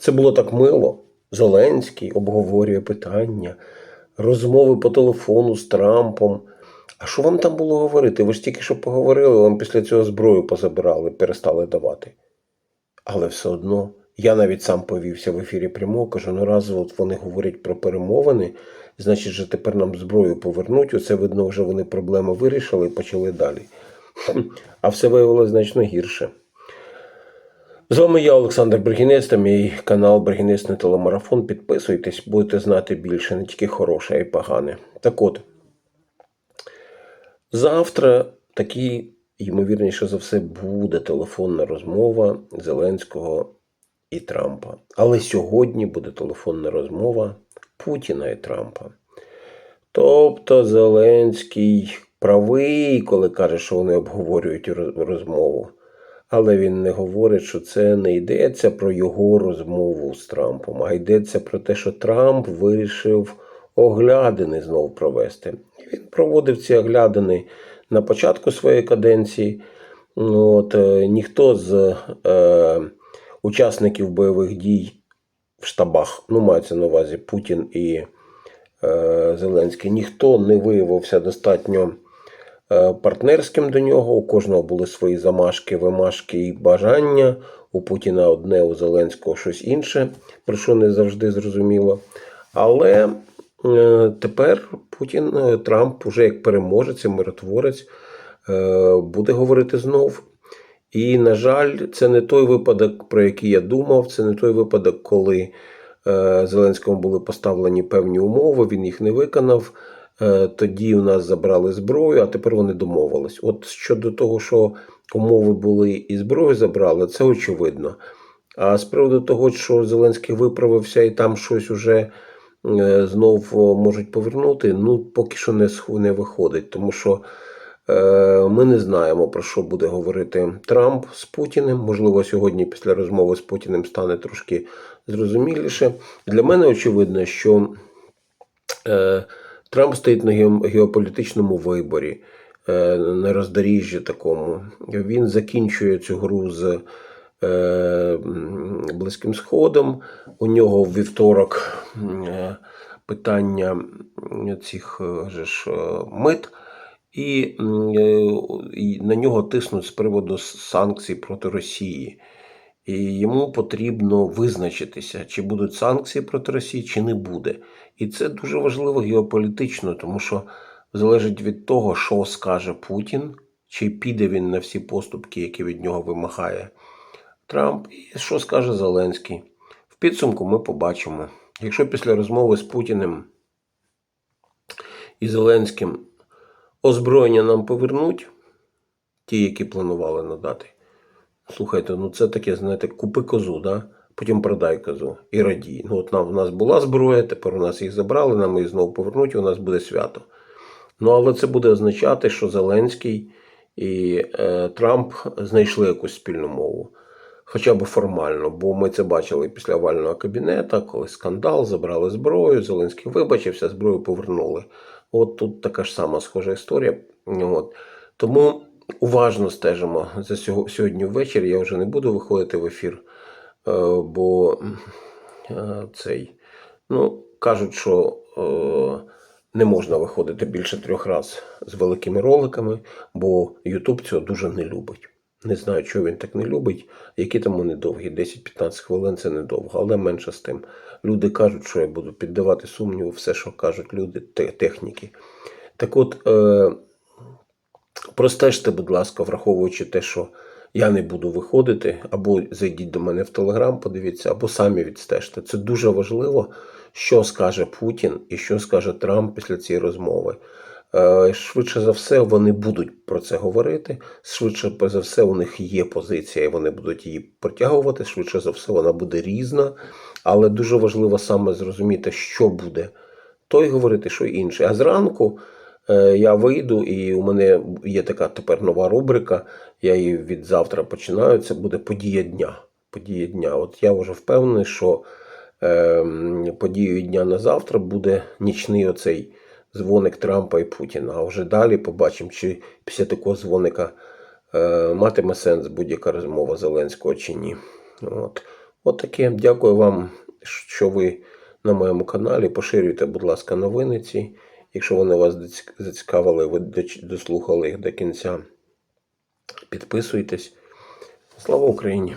Це було так мило. Зеленський обговорює питання, розмови по телефону з Трампом. А що вам там було говорити? Ви ж тільки що поговорили, вам після цього зброю позабирали, перестали давати. Але все одно, я навіть сам повівся в ефірі прямого, кажу, ну раз от вони говорять про перемовини, значить, же тепер нам зброю повернуть. Оце видно, вже вони проблеми вирішили і почали далі. А все виявилося значно гірше. З вами я, Олександр Бригінець, та мій канал Бригінець телемарафон. Підписуйтесь, будете знати більше, не тільки хороше, а й погане. Так от, завтра такий, ймовірніше за все, буде телефонна розмова Зеленського і Трампа. Але сьогодні буде телефонна розмова Путіна і Трампа. Тобто Зеленський правий, коли каже, що вони обговорюють розмову. Але він не говорить, що це не йдеться про його розмову з Трампом, а йдеться про те, що Трамп вирішив оглядини знов провести. Він проводив ці оглядини на початку своєї каденції. Ну, От, е, ніхто з е, учасників бойових дій в штабах, ну мається на увазі Путін і е, Зеленський, ніхто не виявився достатньо партнерським до нього. У кожного були свої замашки, вимашки і бажання. У Путіна одне, у Зеленського щось інше, про що не завжди зрозуміло. Але е, тепер Путін, е, Трамп, уже як переможець, і миротворець, е, буде говорити знов. І, на жаль, це не той випадок, про який я думав. Це не той випадок, коли е, Зеленському були поставлені певні умови, він їх не виконав. Е, тоді у нас забрали зброю, а тепер вони домовились. От щодо того, що умови були і зброю забрали, це очевидно. А з приводу того, що Зеленський виправився і там щось уже е, знов можуть повернути, ну поки що не, не виходить, тому що е, ми не знаємо, про що буде говорити Трамп з Путіним. Можливо, сьогодні після розмови з Путіним стане трошки зрозуміліше. Для мене очевидно, що е, Трамп стоїть на геополітичному виборі, е, на роздоріжжі такому. Він закінчує цю гру з е, Близьким Сходом. У нього в вівторок е, питання цих же ж, мит. І на нього тиснуть з приводу санкцій проти Росії. І йому потрібно визначитися, чи будуть санкції проти Росії, чи не буде. І це дуже важливо геополітично, тому що залежить від того, що скаже Путін, чи піде він на всі поступки, які від нього вимагає Трамп, і що скаже Зеленський. В підсумку ми побачимо. Якщо після розмови з Путіним і Зеленським озброєння нам повернуть, ті, які планували надати. Слухайте, ну це таке, знаєте, купи козу, да? потім продай козу і радій. Ну, от нам, у нас була зброя, тепер у нас їх забрали, нам її знову повернуть, і у нас буде свято. Ну, але це буде означати, що Зеленський і е, Трамп знайшли якусь спільну мову. Хоча б формально, бо ми це бачили після овального кабінета, коли скандал, забрали зброю, Зеленський вибачився, зброю повернули. От тут така ж сама схожа історія. От. Тому уважно стежимо за сьогодні ввечері. Я вже не буду виходити в ефір, е, бо е, цей, ну, кажуть, що е, не можна виходити більше трьох разів з великими роликами, бо YouTube цього дуже не любить. Не знаю, чого він так не любить, які там вони довгі, 10-15 хвилин це недовго, але менше з тим. Люди кажуть, що я буду піддавати сумніву все, що кажуть люди, техніки. Так от, простежте, будь ласка, враховуючи те, що я не буду виходити, або зайдіть до мене в Телеграм, подивіться, або самі відстежте. Це дуже важливо, що скаже Путін і що скаже Трамп після цієї розмови. Е, Швидше за все, вони будуть про це говорити. Швидше за все, у них є позиція, і вони будуть її протягувати. Швидше за все, вона буде різна. Але дуже важливо саме зрозуміти, що буде той говорити, що інший. А зранку я вийду, і у мене є така тепер нова рубрика. Я її від завтра починаю. Це буде подія дня. Подія дня. От я вже впевнений, що е, подією дня на завтра буде нічний оцей дзвоник Трампа і Путіна. А вже далі побачимо, чи після такого дзвоника е, матиме сенс будь-яка розмова Зеленського чи ні. От. Отаке. Дякую вам, що ви на моєму каналі. Поширюйте, будь ласка, новини ці. Якщо вони вас зацікавили, ви дослухали їх до кінця. Підписуйтесь. Слава Україні!